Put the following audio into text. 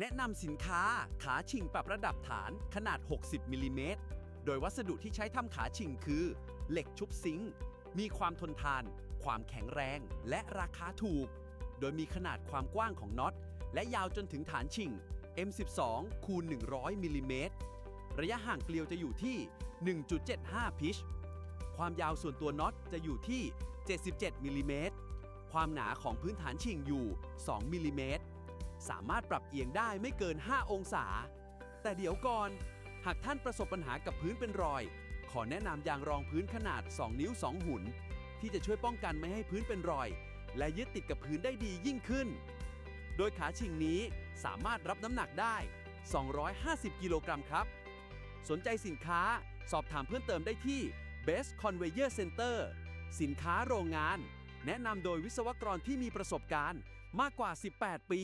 แนะนำสินค้าขาชิงปรับระดับฐานขนาด 60 มิลลิเมตร โดยวัสดุที่ใช้ทำขาชิงคือ เหล็กชุบซิงค์ มีความทนทาน ความแข็งแรง และราคาถูก โดยมีขนาดความกว้างของน็อต และยาวจนถึงฐานชิง M12 คูณ100 มิลลิเมตร ระยะห่างเกลียวจะอยู่ที่ 1.75 พิช ความยาวส่วนตัวน็อตจะอยู่ที่ 77 มิลลิเมตร ความหนาของพื้นฐานชิงอยู่ 2 มิลลิเมตร สามารถปรับเอียงได้ไม่เกิน 5 องศา แต่เดี๋ยวก่อน หากท่านประสบปัญหากับพื้นเป็นรอย ขอแนะนำยางรองพื้นขนาด 2 นิ้ว 2 หุ่น ที่จะช่วยป้องกันไม่ให้พื้นเป็นรอย และยึดติดกับพื้นได้ดียิ่งขึ้น โดยขาชิงนี้สามารถรับน้ำหนักได้ 250 กิโลกรัมครับ สนใจสินค้าสอบถามเพิ่มเติมได้ที่ Best Conveyor Center สินค้าโรงงาน แนะนำโดยวิศวกรที่มีประสบการณ์มากกว่า 18 ปี